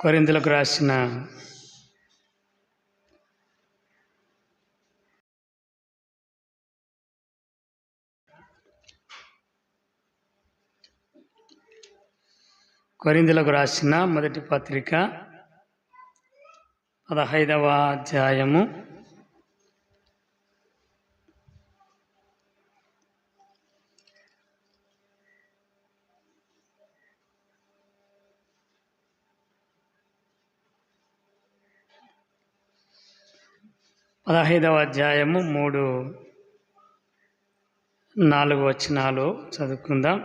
కొరిందులకు రాసిన కొరిందులకు రాసిన మొదటి పత్రిక పదహైదవ అధ్యాయము. పదహైదవ అధ్యాయము మూడు నాలుగు వచనాలు చదువుకుందాం.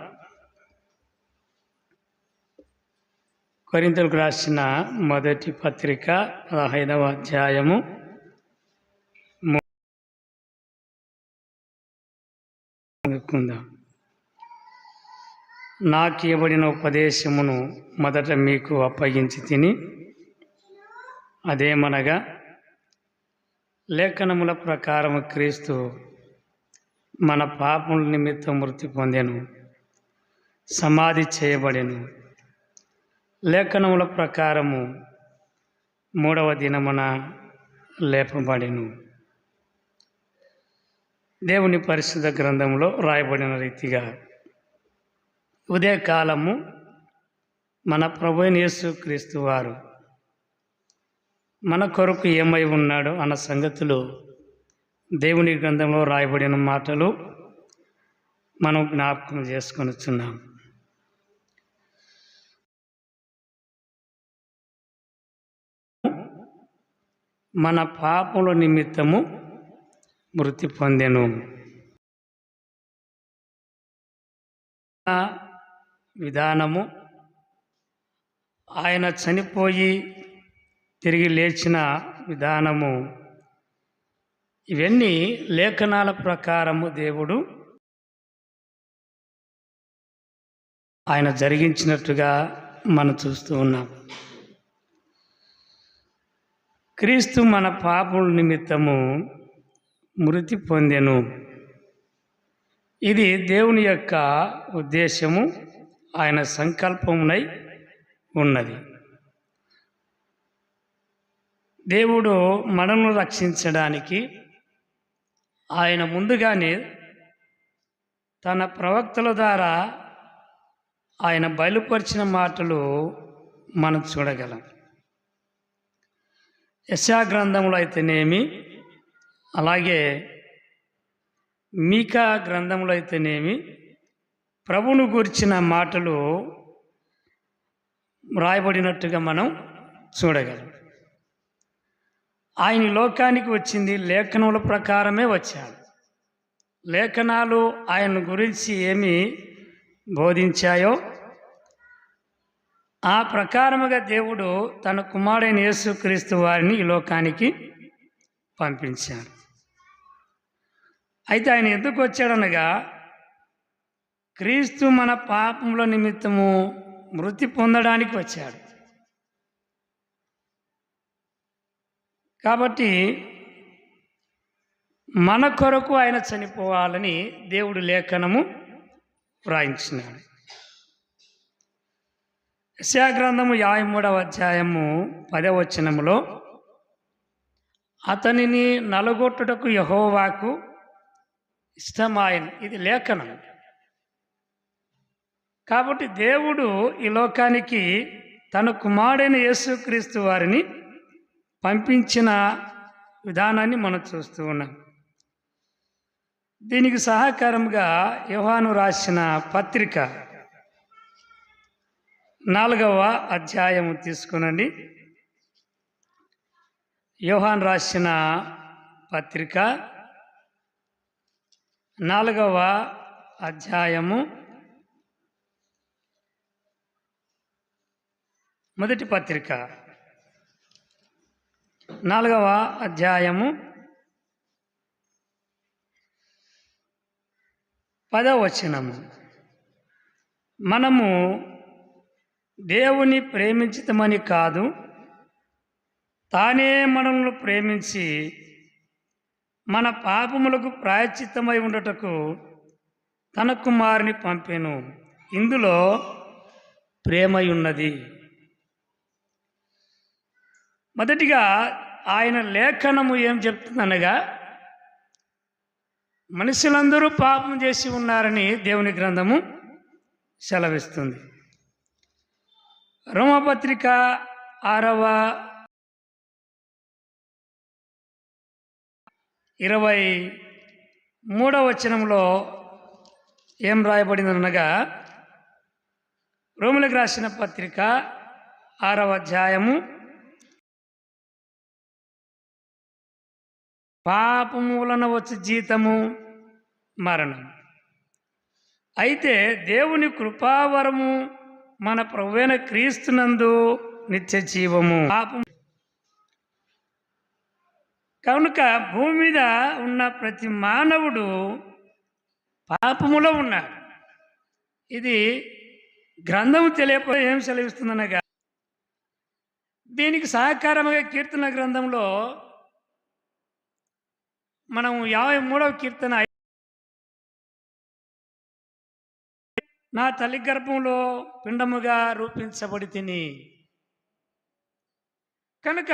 కొరింతలకు రాసిన మొదటి పత్రిక పదహైదవ అధ్యాయము చదువుకుందాం. నాకు ఇవ్వబడిన ఉపదేశమును మొదట మీకు అప్పగించి తిని అదేమనగా లేఖనముల ప్రకారము క్రీస్తు మన పాపముల నిమిత్తం మృతి పొందెను సమాధి చేయబడెను. లేఖనముల ప్రకారము మూడవ దినమున లేపబడెను. దేవుని పరిశుద్ధ గ్రంథంలో రాయబడిన రీతిగా ఉదయకాలము మన ప్రభు యేసు క్రీస్తు వారు మన కొరకు ఏమై ఉన్నాడు అన్న సంగతులు దేవుని గ్రంథంలో రాయబడిన మాటలు మనం జ్ఞాపకం చేసుకొనిచున్నాం. మన పాపముల నిమిత్తము మృతి పొందెను. విధానము ఆయన చనిపోయి తిరిగి లేచిన విధానము. ఇవన్నీ లేఖనాల ప్రకారము దేవుడు ఆయన జరిగించినట్టుగా మనం చూస్తూ ఉన్నాం. క్రీస్తు మన పాపుల నిమిత్తము మృతి పొందెను. ఇది దేవుని యొక్క ఉద్దేశము ఆయన సంకల్పమునై ఉన్నది. దేవుడు మనను రక్షించడానికి ఆయన ముందుగానే తన ప్రవక్తల ద్వారా ఆయన బయలుపరిచిన మాటలు మనం చూడగలం. యశా గ్రంథంలో అయితేనేమి? అలాగే మీకా గ్రంథంలో అయితేనేమి? ప్రభును గురించిన మాటలు రాయబడినట్టుగా మనం చూడగలం. ఆయన లోకానికి వచ్చింది లేఖనముల ప్రకారమే వచ్చాడు. లేఖనాలు ఆయన గురించి ఏమి బోధించాయో ఆ ప్రకారముగా దేవుడు తన కుమారుడైన యేసుక్రీస్తు వారిని ఈ లోకానికి పంపించాడు. అయితే ఆయన ఎందుకు వచ్చాడనగా క్రీస్తు మన పాపముల నిమిత్తము మృతి పొందడానికి వచ్చాడు. కాబట్టి మన కొరకు ఆయన చనిపోవాలని దేవుడు లేఖనము వ్రాయించినాడు. యశాగ్రంథము యాభై మూడవ అధ్యాయము పదవచనములో అతనిని నలగొట్టుటకు యహోవాకు ఇష్టమాయను. ఇది లేఖనం. కాబట్టి దేవుడు ఈ లోకానికి తన కుమారుడైన యేసుక్రీస్తు వారిని పంపించిన విధానాన్ని మనం చూస్తూ ఉన్నాం. దీనికి సహకారంగా యోహాను రాసిన పత్రిక నాలుగవ అధ్యాయము తీసుకునండి. యోహాన్ రాసిన పత్రిక నాలుగవ అధ్యాయము మొదటి పత్రిక. నాలుగవ అధ్యాయము. పదవచనము. మనము దేవుని ప్రేమించటమని కాదు తానే మనల్ని ప్రేమించి మన పాపములకు ప్రాయచిత్తమై ఉండటకు తన కుమారుని పంపెను. ఇందులో ప్రేమయున్నది. మొదటిగా ఆయన లేఖనము ఏం చెప్తుందనగా మనుషులందరూ పాపం చేసి ఉన్నారని దేవుని గ్రంథము సెలవిస్తుంది. రోమపత్రిక ఆరవ ఇరవై మూడవ వచనంలో ఏం రాయబడిందనగా రోములకు రాసిన పత్రిక ఆరవ అధ్యాయము పాపము వలన వచ్చే జీతము మరణం అయితే దేవుని కృపావరము మన ప్రభువైన క్రీస్తునందు నిత్య జీవము. పాపం కనుక భూమి మీద ఉన్న ప్రతి మానవుడు పాపములో ఉన్నాడు. ఇది గ్రంథము తెలియపో ఏం సెలవిస్తుందనగా దీనికి సహకారముగా కీర్తన గ్రంథంలో మనం యాభై మూడవ కీర్తన నా తల్లి గర్భంలో పిండముగా రూపించబడి తిని కనుక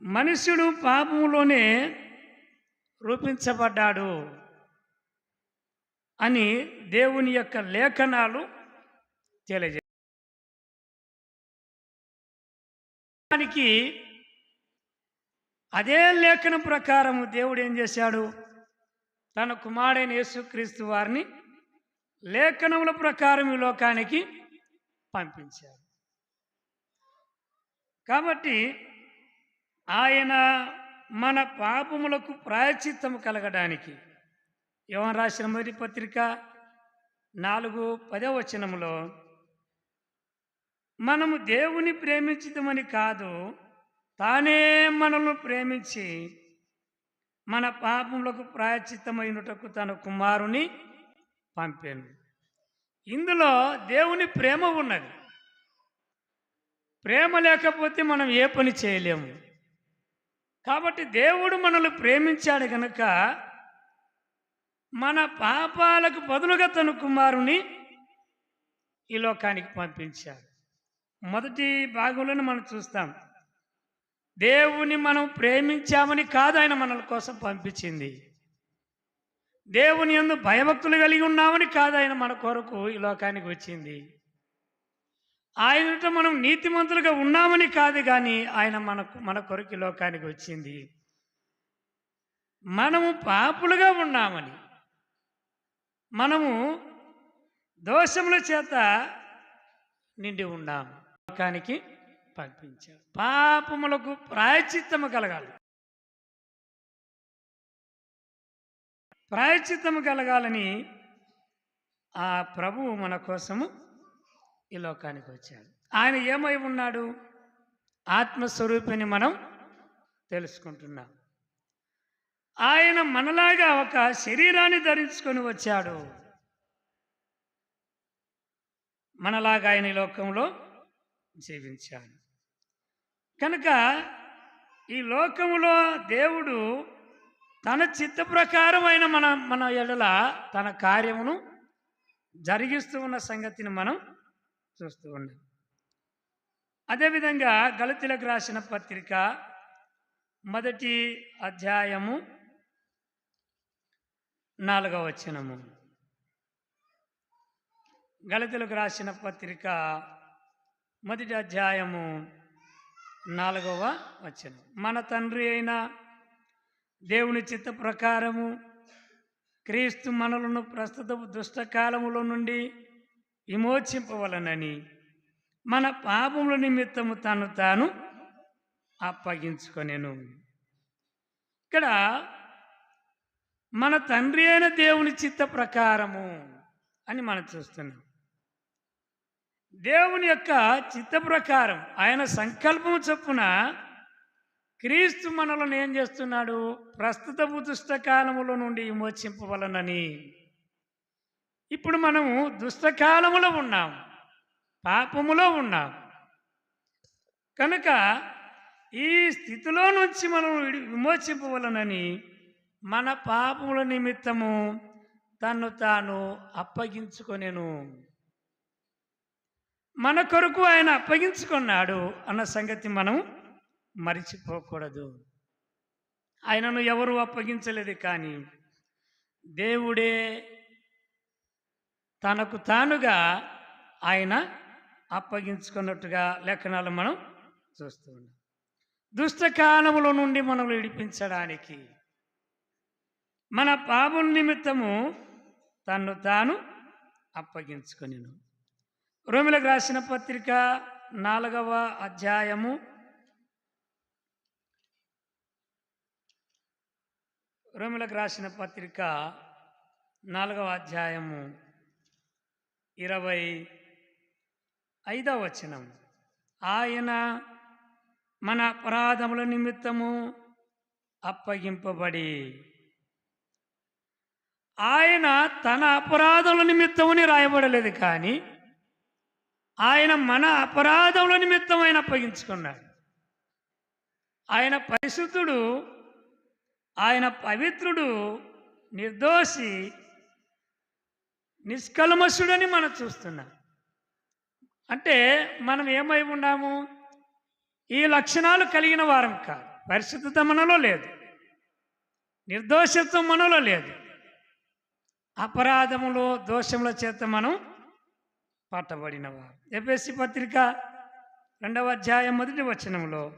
మనుష్యుడు పాపములోనే రూపించబడ్డాడు అని దేవుని యొక్క లేఖనాలు తెలియజే దానికి అదే లేఖనం ప్రకారం దేవుడు ఏం చేశాడు? తన కుమారుడైన యేసుక్రీస్తు వారిని లేఖనముల ప్రకారం ఈ లోకానికి పంపించాడు. కాబట్టి ఆయన మన పాపములకు ప్రాయచిత్తము కలగడానికి యోహన్ రాసిన మొదటి పత్రిక నాలుగు పదవచనములో మనము దేవుని ప్రేమించుదామని కాదు తానే మనల్ని ప్రేమించి మన పాపములకు ప్రాయచిత్తమైనటకు తన కుమారుని పంపాను. ఇందులో దేవుని ప్రేమ ఉన్నది. ప్రేమ లేకపోతే మనం ఏ పని చేయలేము. కాబట్టి దేవుడు మనల్ని ప్రేమించాడు కనుక మన పాపాలకు బదులుగా తన కుమారుని ఈ లోకానికి పంపించాడు. మొదటి భాగంలోనే మనం చూస్తాం. దేవుని మనం ప్రేమించామని కాదు ఆయన మనల కోసం పంపించింది. దేవుని ఎందు భయభక్తులు కలిగి ఉన్నామని కాదు ఆయన మన కొరకు ఈ లోకానికి వచ్చింది. ఆయనతో మనం నీతిమంతులుగా ఉన్నామని కాదు కానీ ఆయన మనకు మన కొరకు ఈ లోకానికి వచ్చింది. మనము పాపులుగా ఉన్నామని మనము దోషముల చేత నిండి ఉన్నాము. లోకానికి పంపించాడు పాపములకు ప్రాయచిత్తము కలగాలి. ప్రాయచిత్తము కలగాలని ఆ ప్రభువు మన కోసము ఈ లోకానికి వచ్చాడు. ఆయన ఏమై ఉన్నాడు? ఆత్మస్వరూపిని మనం తెలుసుకుంటున్నాం. ఆయన మనలాగా ఒక శరీరాన్ని ధరించుకొని వచ్చాడు. మనలాగా ఆయన ఈ లోకంలో జీవించాడు. కనుక ఈ లోకములో దేవుడు తన చిత్త ప్రకారమైన మన మన ఎడల తన కార్యమును జరిగిస్తూ ఉన్న సంగతిని మనం చూస్తూ ఉన్నాం అదేవిధంగా గళితులకు రాసిన పత్రిక మొదటి అధ్యాయము నాలుగవ వచనము. గళితులకు రాసిన పత్రిక మొదటి అధ్యాయము నాలుగవ వచనం. మన తండ్రి అయిన దేవుని చిత్త ప్రకారము క్రీస్తు మనలను ప్రస్తుత దుష్టకాలములో నుండి విమోచింపవలనని మన పాపముల నిమిత్తము తను తాను అప్పగించుకొనేను. ఇక్కడ మన తండ్రి అయిన దేవుని చిత్త ప్రకారము అని మనం చూస్తున్నాం. దేవుని యొక్క చిత్త ప్రకారం ఆయన సంకల్పము చొప్పున క్రీస్తు మనలను ఏం చేస్తున్నాడు? ప్రస్తుత దుష్టకాలములో నుండి విమోచింపవలనని. ఇప్పుడు మనము దుష్టకాలములో ఉన్నాం. పాపములో ఉన్నాం. కనుక ఈ స్థితిలో నుంచి మనం విమోచింపవలనని మన పాపముల నిమిత్తము తను తాను అప్పగించుకొనెను. మన కొరకు ఆయన అప్పగించుకున్నాడు అన్న సంగతి మనం మరిచిపోకూడదు. ఆయనను ఎవరు అప్పగించలేదు కానీ దేవుడే తనకు తానుగా ఆయన అప్పగించుకున్నట్టుగా లేఖనాలు మనం చూస్తూ ఉన్నాం. దుష్టకాలముల నుండి మనల్ని విడిపించడానికి మన పాపం నిమిత్తము తన్ను తాను అప్పగించుకొనిను. రోమిలకు రాసిన పత్రిక నాలుగవ అధ్యాయము. రోమిలకు రాసిన పత్రిక నాలుగవ అధ్యాయము ఇరవై ఐదవ వచనం. ఆయన మన అపరాధముల నిమిత్తము అప్పగింపబడి ఆయన తన అపరాధముల నిమిత్తముని రాయబడలేదు కానీ ఆయన మన అపరాధముల నిమిత్తం ఆయన అప్పగించుకున్నాడు. ఆయన పరిశుద్ధుడు ఆయన పవిత్రుడు నిర్దోషి నిష్కల్మషుడని మనం చూస్తున్నాం. అంటే మనం ఏమై ఉన్నాము? ఈ లక్షణాలు కలిగిన వారం కాదు. పరిశుద్ధత మనలో లేదు. నిర్దోషత్వం మనలో లేదు. అపరాధములో దోషముల చేత మనం పట్టబడినవారు ఎఫ్ఎస్సి పత్రిక రెండవ అధ్యాయం మొదటి వచనంలో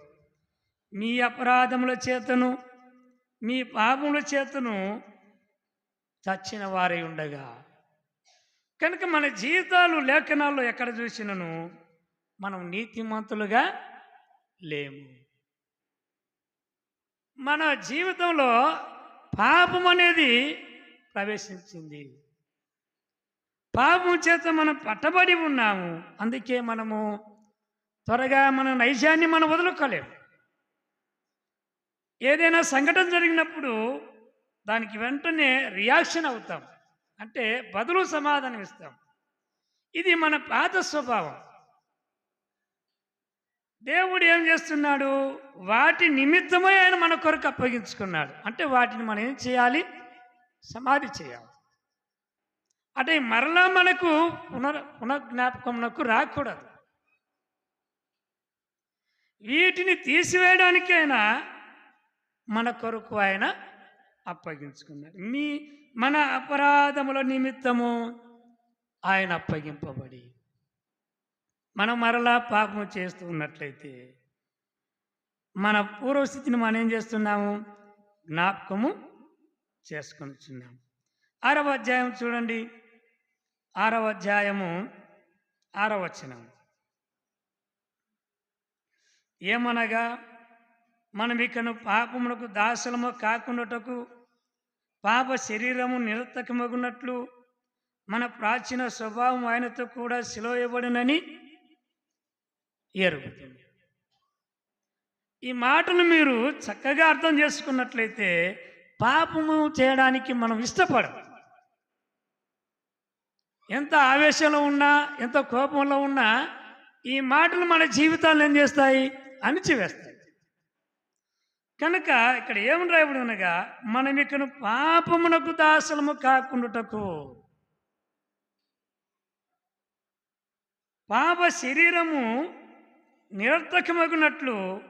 మీ అపరాధముల చేతను మీ పాపముల చేతను చచ్చిన వారై ఉండగా. కనుక మన జీవితాలు లేఖనాల్లో ఎక్కడ చూసినను మనం నీతిమంతులుగా లేము. మన జీవితంలో పాపం అనేది ప్రవేశించింది. పాపం చేత మనం పట్టబడి ఉన్నాము. అందుకే మనము త్వరగా మన నైజాన్ని మనం వదులుకోలేము. ఏదైనా సంఘటన జరిగినప్పుడు దానికి వెంటనే రియాక్షన్ అవుతాం. అంటే బదులు సమాధానం ఇస్తాం. ఇది మన పాత స్వభావం. దేవుడు ఏం చేస్తున్నాడు? వాటి నిమిత్తమే ఆయన మన కొరకు అప్పగించుకున్నాడు. అంటే వాటిని మనం ఏం చేయాలి? సమాధి చేయాలి. అంటే మరలా మనకు పునర్ పునర్జ్ఞాపకమునకు రాకూడదు. వీటిని తీసివేయడానికైనా మన కొరకు ఆయన అప్పగించుకున్నాడు. మీ మన అపరాధముల నిమిత్తము ఆయన అప్పగింపబడి మనం మరలా పాపం చేస్తూ ఉన్నట్లయితే మన పూర్వస్థితిని మనం ఏం చేస్తున్నాము? జ్ఞాపకము చేసుకొనిచున్నాము ఆరవ అధ్యాయం చూడండి. ఆరవ అధ్యాయము ఆరవ వచనం ఏమనగా మనం ఇకను పాపమునకు దాసులము కాకుండాటకు పాప శరీరము నిరతకమగునట్లు మన ప్రాచీన స్వభావం ఆయనతో కూడా సిలోయబడినని ఎరుగుతుంది. ఈ మాటను మీరు చక్కగా అర్థం చేసుకున్నట్లయితే పాపము చేయడానికి మనం ఇష్టపడము. ఎంత ఆవేశంలో ఉన్నా ఎంత కోపంలో ఉన్నా ఈ మాటలు మన జీవితాలు ఏం చేస్తాయి? అణిచివేస్తాయి. కనుక ఇక్కడ ఏమని రాయబడి అనగా మనం ఇక్కడ పాపమునకు దాసలము కాకుండాటకు. పాప శరీరము నిరర్థకమగినట్లు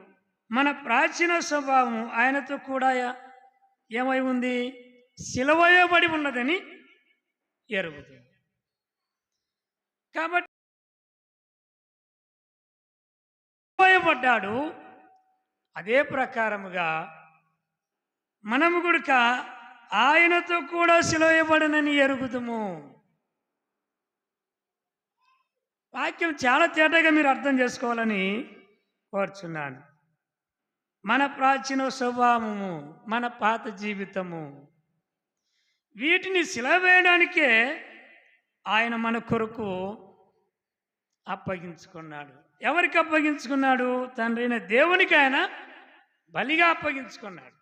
మన ప్రాచీన స్వభావం ఆయనతో కూడా ఏమై ఉంది? సిలవయబడి ఉన్నదని ఎరుగుతుంది. కాబట్టి సిలువయబడ్డాడు అదే ప్రకారముగా మనము గుడిక ఆయనతో కూడా సిలోయబడనని ఎరుగుదుము. వాక్యం చాలా తేటగా మీరు అర్థం చేసుకోవాలని కోరుచున్నాను. మన ప్రాచీన స్వభావము మన పాత జీవితము వీటిని సిలవేయడానికే ఆయన మన కొరకు అప్పగించుకున్నాడు. ఎవరికి అప్పగించుకున్నాడు? తండ్రి అయిన దేవునికి ఆయన బలిగా అప్పగించుకున్నాడు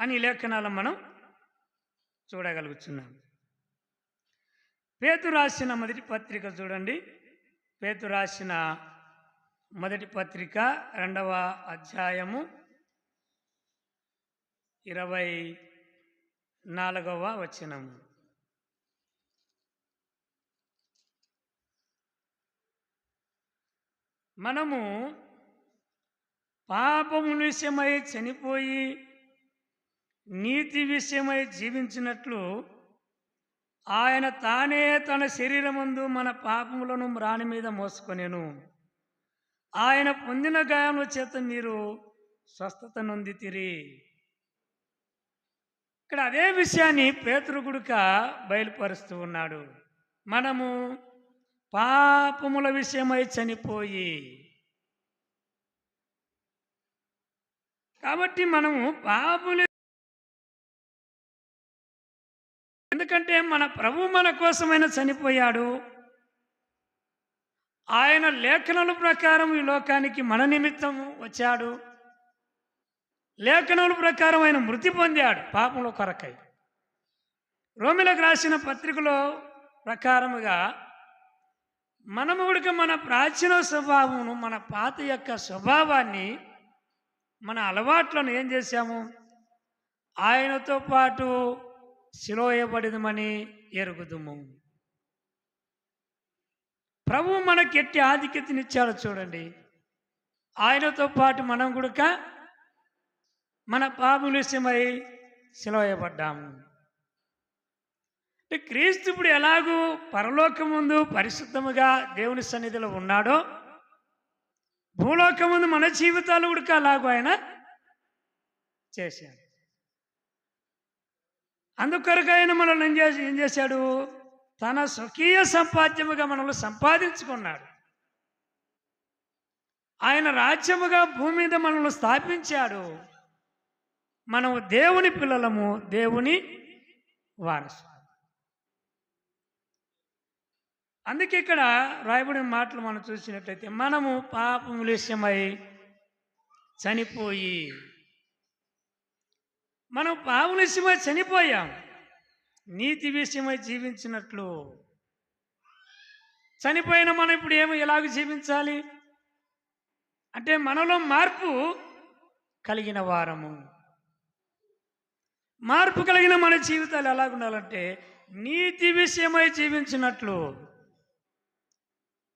అని లేఖనాలను లేఖనాలు మనం చూడగలుగుతున్నాం పేతు రాసిన మొదటి పత్రిక చూడండి. పేతు రాసిన మొదటి పత్రిక రెండవ అధ్యాయము ఇరవై నాలుగవ వచనము. మనము పాపము విషయమై చనిపోయి నీతి విషయమై జీవించినట్లు ఆయన తానే తన శరీరమందు మన పాపములను రాణి మీద మోసుకొనేను. ఆయన పొందిన గాయముల చేత మీరు స్వస్థత నొందితిరి. ఇక్కడ అదే విషయాన్ని పేతృగుడుక బయలుపరుస్తూ ఉన్నాడు. మనము పాపముల విషయమై చనిపోయి. కాబట్టి మనము పాపులు ఎందుకంటే మన ప్రభు మన కోసమైన చనిపోయాడు. ఆయన లేఖనల ప్రకారం ఈ లోకానికి మన నిమిత్తం వచ్చాడు. లేఖనాల ప్రకారం ఆయన మృతి పొందాడు పాపంలో కొరకై. రోమిలకు రాసిన పత్రికలో ప్రకారముగా మనము కూడా మన ప్రాచీన స్వభావమును మన పాత యొక్క స్వభావాన్ని మన అలవాట్లను ఏం చేశాము? ఆయనతో పాటు శిలోయబడిదమని ఎరుగుదుము. ప్రభు మనకి ఎట్టి ఆధిక్యతనిచ్చాడో చూడండి. ఆయనతో పాటు మనం కూడా మన పాపం విషయమై శిలోయబడ్డాము అంటే క్రీస్తు ఇప్పుడు ఎలాగూ పరలోకముందు పరిశుద్ధముగా దేవుని సన్నిధిలో ఉన్నాడో భూలోకముందు మన జీవితాలు కూడా అలాగూ ఆయన చేశాడు. అందుకొరకు ఆయన మనల్ని ఏం చేసి ఏం చేశాడు? తన స్వకీయ సంపాద్యముగా మనల్ని సంపాదించుకున్నాడు. ఆయన రాజ్యముగా భూమి మీద మనల్ని స్థాపించాడు. మనము దేవుని పిల్లలము దేవుని వారసు అందుకే ఇక్కడ రాయబడిన మాటలు మనం చూసినట్లయితే మనము పాపములేశమై విషయమై చనిపోయి మనం పాపం చనిపోయాం నీతి విషయమై జీవించినట్లు. చనిపోయిన మనం ఇప్పుడు ఏమో ఎలాగ జీవించాలి? అంటే మనలో మార్పు కలిగిన వారము. మార్పు కలిగిన మన జీవితాలు ఎలాగుండాలంటే నీతి విషయమై జీవించినట్లు.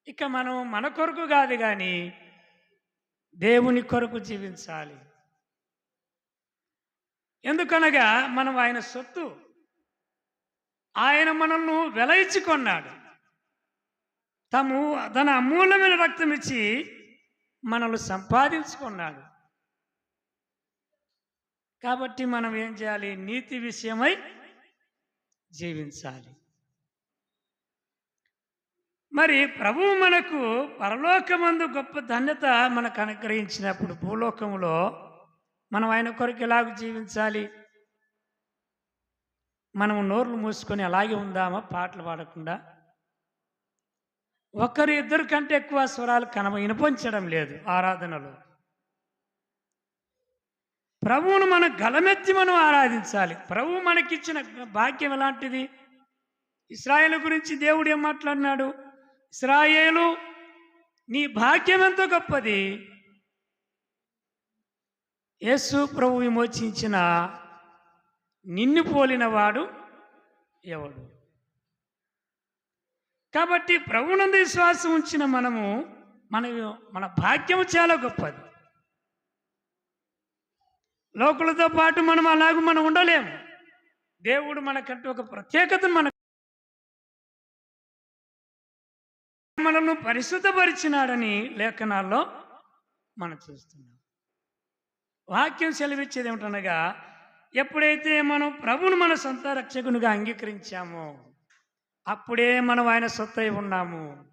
ఇక మనం మన కొరకు కాదు కానీ దేవుని కొరకు జీవించాలి. ఎందుకనగా మనం ఆయన సొత్తు ఆయన మనల్ని వెలయించుకున్నాడు తము తన అమూల్యమైన రక్తం ఇచ్చి మనల్ని సంపాదించుకున్నాడు. కాబట్టి మనం ఏం చేయాలి? నీతి విషయమై జీవించాలి. మరి ప్రభువు మనకు పరలోకమందు గొప్ప ధన్యత మనకు అనుగ్రహించినప్పుడు భూలోకంలో మనం ఆయన కొరకు ఎలాగ జీవించాలి? మనం నోర్లు మూసుకొని అలాగే ఉందామా? పాటలు పాడకుండా? ఒకరు ఇద్దరు కంటే ఎక్కువ స్వరాలు కనమ వినిపించడం లేదు ఆరాధనలో. ప్రభువును మనం గలమెత్తి మనం ఆరాధించాలి. ప్రభువు మనకిచ్చిన భాగ్యం ఎలాంటిది? ఇస్రాయేల్ గురించి దేవుడు ఏం మాట్లాడినాడు? ఇస్రాయేలు నీ భాగ్యం ఎంతో గొప్పది. యేసు ప్రభు విమోచించిన నిన్ను పోలినవాడు ఎవడు? కాబట్టి ప్రభునందు విశ్వాసం ఉంచిన మనము మన మన భాగ్యం చాలా గొప్పది. లోకులతో పాటు మనం అలాగ మనం ఉండలేము. దేవుడు మనకంటూ ఒక ప్రత్యేకతను మన మనల్ని పరిశుద్ధపరిచినాడని లేఖనాల్లో మనం చూస్తున్నాం. వాక్యం సెలవిచ్చేది ఏమిటనగా ఎప్పుడైతే మనం ప్రభును మన సొంత రక్షకునిగా అంగీకరించామో అప్పుడే మనం ఆయన సొత్తై ఉన్నాము.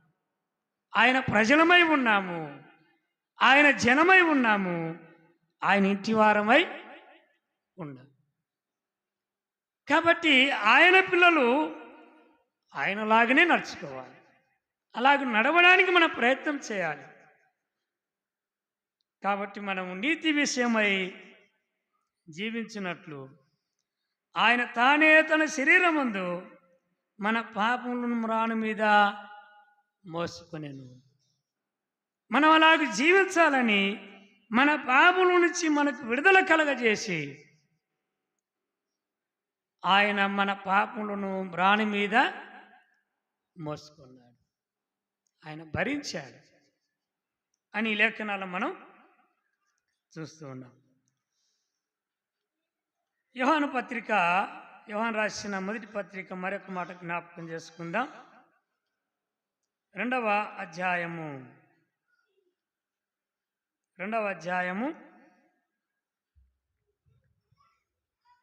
ఆయన ప్రజలమై ఉన్నాము. ఆయన జనమై ఉన్నాము. ఆయన ఇంటి వారమై కాబట్టి ఆయన పిల్లలు ఆయనలాగానే నడుచుకోవాలి. అలాగ నడవడానికి మనం ప్రయత్నం చేయాలి. కాబట్టి మనం నీతి విషయమై జీవించినట్లు ఆయన తానే తన శరీరమందు మన పాపములను మ్రాను మీద మోసుకొనేను. మనం అలాగ జీవించాలని మన పాపముల నుంచి మనకు విడుదల కలగజేసి ఆయన మన పాపములను మ్రాణి మీద మోసుకున్నాడు. ఆయన భరించాడు అని ఈ లేఖనాలు మనం చూస్తూ ఉన్నాం. యోహాను పత్రిక యోహాన్ రాసిన మొదటి పత్రిక మరొక మాట జ్ఞాపకం చేసుకుందాం. రెండవ అధ్యాయము. రెండవ అధ్యాయము.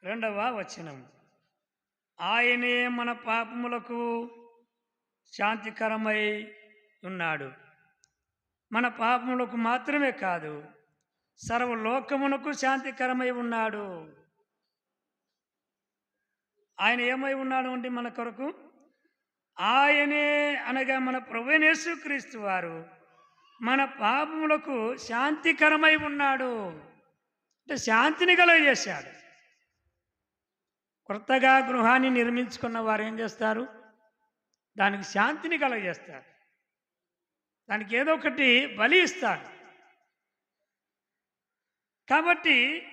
రెండవ వచనము ఆయనే మన పాపములకు శాంతికరమై ఉన్నాడు. మన పాపములకు మాత్రమే కాదు సర్వలోకమునకు శాంతికరమై ఉన్నాడు. ఆయన ఏమై ఉన్నాడు అంటే మన కొరకు ఆయనే అనగా మన ప్రభునేసు క్రీస్తు వారు మన పాపములకు శాంతికరమై ఉన్నాడు. అంటే శాంతిని కలుగజేశాడు. కొత్తగా గృహాన్ని నిర్మించుకున్న వారు ఏం చేస్తారు? దానికి శాంతిని కలుగజేస్తారు. దానికి ఏదో ఒకటి బలి ఇస్తాడు. కాబట్టి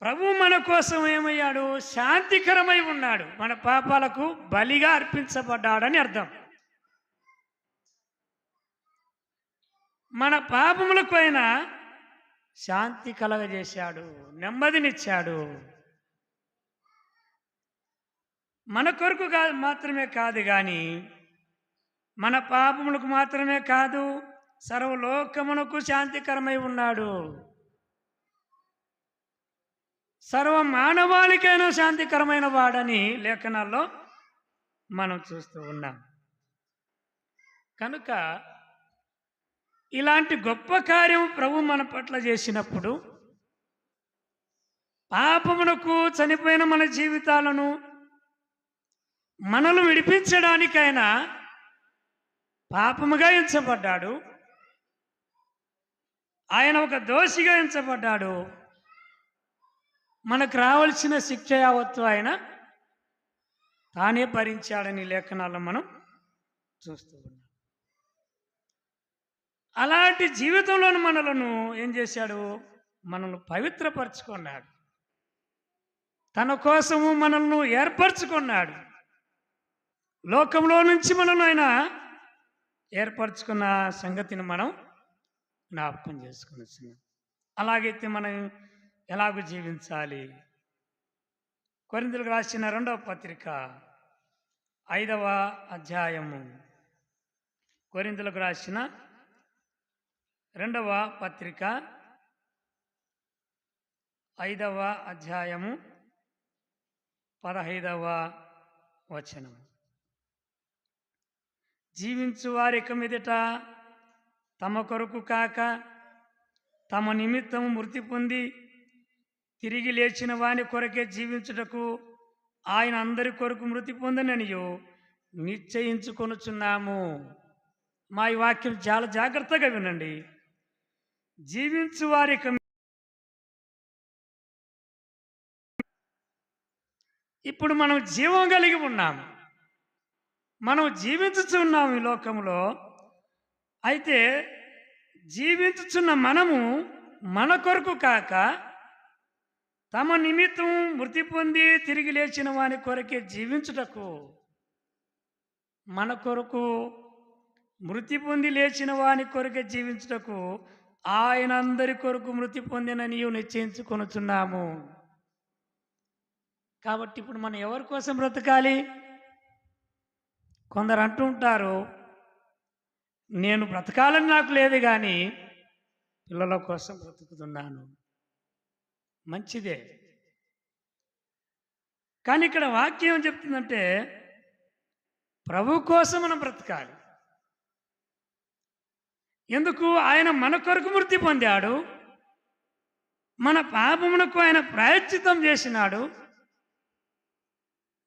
ప్రభు మన కోసం ఏమయ్యాడు? శాంతికరమై ఉన్నాడు. మన పాపాలకు బలిగా అర్పించబడ్డాడని అర్థం. మన పాపములకు ఆయన శాంతి కలగజేశాడు. నెమ్మదినిచ్చాడు. మన కొరకు కాదు మాత్రమే కాదు కానీ మన పాపములకు మాత్రమే కాదు సర్వలోకమునకు శాంతికరమై ఉన్నాడు. సర్వ మానవాళికైనా శాంతికరమైన వాడని లేఖనాల్లో మనం చూస్తూ ఉన్నాం. కనుక ఇలాంటి గొప్ప కార్యం ప్రభు మన పట్ల చేసినప్పుడు పాపమునకు చనిపోయిన మన జీవితాలను మనలు విడిపించడానికైనా పాపముగా ఎంచబడ్డాడు. ఆయన ఒక దోషిగా ఎంచబడ్డాడు. మనకు రావాల్సిన శిక్ష యావత్తు ఆయన తానే భరించాడని లేఖనాల్లో మనం చూస్తూ ఉన్నాం. అలాంటి జీవితంలోని మనలను ఏం చేశాడు? మనల్ని పవిత్రపరచుకున్నాడు. తన కోసము మనల్ని ఏర్పరచుకున్నాడు. లోకంలో నుంచి మనల్ని ఆయన ఏర్పరచుకున్న సంగతిని మనం జ్ఞాపకం చేసుకుని అలాగైతే మనం ఎలాగూ జీవించాలి? కొరిందులకు రాసిన రెండవ పత్రిక ఐదవ అధ్యాయము. కొరిందులకు రాసిన రెండవ పత్రిక ఐదవ అధ్యాయము పదహైదవ వచనము. జీవించువారిక మీదట తమ కొరకు కాక తమ నిమిత్తం మృతి పొంది తిరిగి లేచిన వాని కొరకే జీవించుటకు ఆయన అందరి కొరకు మృతి పొందననియో నిశ్చయించుకొనుచున్నాము. మా ఈ వాక్యం చాలా జాగ్రత్తగా వినండి. జీవించు వారి ఇప్పుడు మనం జీవం కలిగి ఉన్నాము. మనం జీవించుచున్నాము ఈ లోకంలో అయితే జీవించుచున్న మనము మన కొరకు కాక తమ నిమిత్తం మృతి పొంది తిరిగి లేచిన వాని కొరకే జీవించుటకు మన కొరకు మృతి పొంది లేచిన వాని కొరకే జీవించుటకు ఆయన అందరి కొరకు మృతి పొందిన నీవు నిశ్చయించుకొనుచున్నాము. కాబట్టి ఇప్పుడు మనం ఎవరి కోసం బ్రతకాలి? కొందరు అంటూ ఉంటారు నేను బ్రతకాలని నాకు లేదు కానీ పిల్లల కోసం బ్రతుకుతున్నాను. మంచిదే. కానీ ఇక్కడ వాక్యం ఏం చెప్తుందంటే ప్రభు కోసం మనం బ్రతకాలి. ఎందుకు? ఆయన మన కొరకు మృతి పొందాడు. మన పాపమునకు ఆయన ప్రాయశ్చితం చేసినాడు.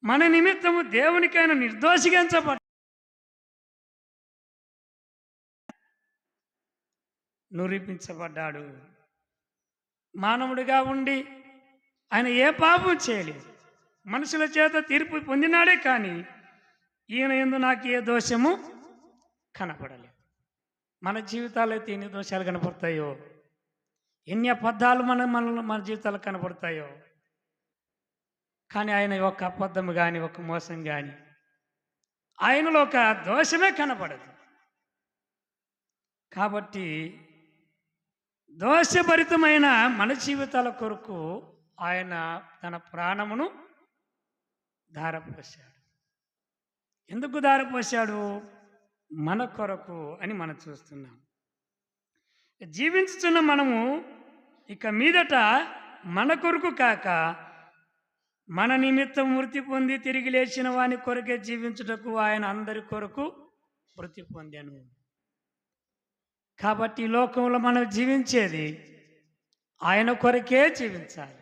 మన నిమిత్తము దేవునికి ఆయన నురూపించబడ్డాడు. నిరూపించబడ్డాడు మానవుడిగా ఉండి ఆయన ఏ పాపం చేయలేదు. మనుషుల చేత తీర్పు పొందినాడే కానీ ఈయన ఎందు నాకు ఏ దోషము కనపడలేదు. మన జీవితాలు అయితే ఎన్ని దోషాలు కనపడతాయో? ఎన్ని అబద్ధాలు మన మన మన జీవితాలు కనపడతాయో? కానీ ఆయన ఒక అబద్ధం కానీ ఒక మోసం కానీ ఆయనలో ఒక దోషమే కనపడదు కాబట్టి దోషభరితమైన మన జీవితాల కొరకు ఆయన తన ప్రాణమును ధారపోశాడు. ఎందుకు ధారపోశాడు? మన కొరకు అని మనం చూస్తున్నాం. జీవించుతున్న మనము ఇక మీదట మన కొరకు కాక మన నిమిత్తం మృతి పొంది తిరిగి లేచిన వాని కొరకే జీవించుటకు ఆయన అందరి కొరకు మృతి పొందాను. కాబట్టి ఈ లోకంలో మనం జీవించేది ఆయన కొరకే జీవించాలి.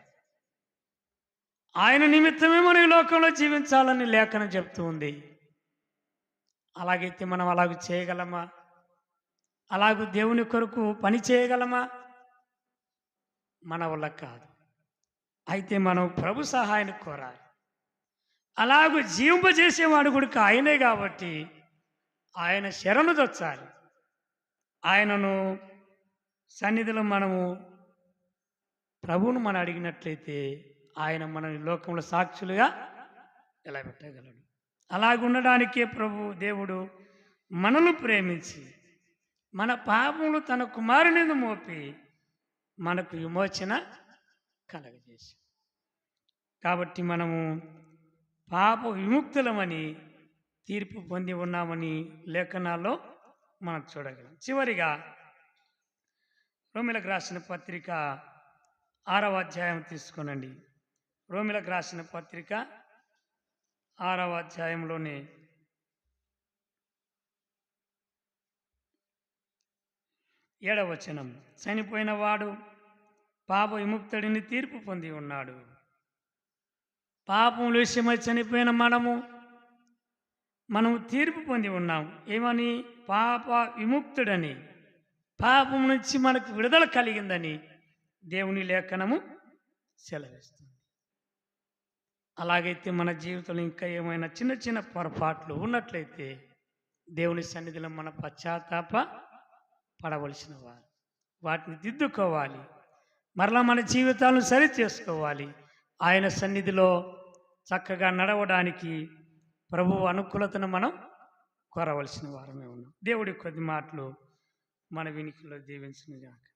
ఆయన నిమిత్తమే మనం ఈ లోకంలో జీవించాలని లేఖనం చెప్తూ ఉంది. అలాగైతే మనం అలాగ చేయగలమా? అలాగూ దేవుని కొరకు పని చేయగలమా? మన వల్ల కాదు. అయితే మనం ప్రభు సహాయాన్ని కోరాలి. అలాగూ జీవింపజేసేవాడు కూడా ఆయనే కాబట్టి ఆయన శరణు దొచ్చాలి ఆయనను సన్నిధిలో మనము ప్రభువును మనం అడిగినట్లయితే ఆయన మన లోకంలో సాక్షులుగా నిలబెట్టగలడు. అలాగుండడానికే ప్రభు దేవుడు మనను ప్రేమించి మన పాపములు తన కుమారుని మోపి మనకు విమోచన కలగజేసి కాబట్టి మనము పాప విముక్తులమని తీర్పు పొంది ఉన్నామని లేఖనాల్లో మనం చూడగలం. చివరిగా రోమిలకు రాసిన పత్రిక ఆరవ అధ్యాయం తీసుకోనండి. రోమిలకు రాసిన పత్రిక ఆరవ అధ్యాయంలోనే ఏడవచనం. చనిపోయిన వాడు పాప విముక్తుడిని తీర్పు పొంది ఉన్నాడు. పాపం విషయమై చనిపోయిన మనము మనము తీర్పు పొంది ఉన్నాం. ఏమని? పాప విముక్తుడని. పాపం నుంచి మనకు విడుదల కలిగిందని దేవుని లేఖనము సెలవిస్తుంది. అలాగైతే మన జీవితంలో ఇంకా ఏమైనా చిన్న చిన్న పొరపాట్లు ఉన్నట్లయితే దేవుని సన్నిధిలో మన పశ్చాత్తాప పడవలసిన వారు. వాటిని దిద్దుకోవాలి. మరలా మన జీవితాలను సరి చేసుకోవాలి ఆయన సన్నిధిలో చక్కగా నడవడానికి ప్రభు అనుకూలతను మనం కోరవలసిన వారమే ఉన్నాం. దేవుడి కొద్ది మాటలు మన వినికిలో దీవించిన గాక.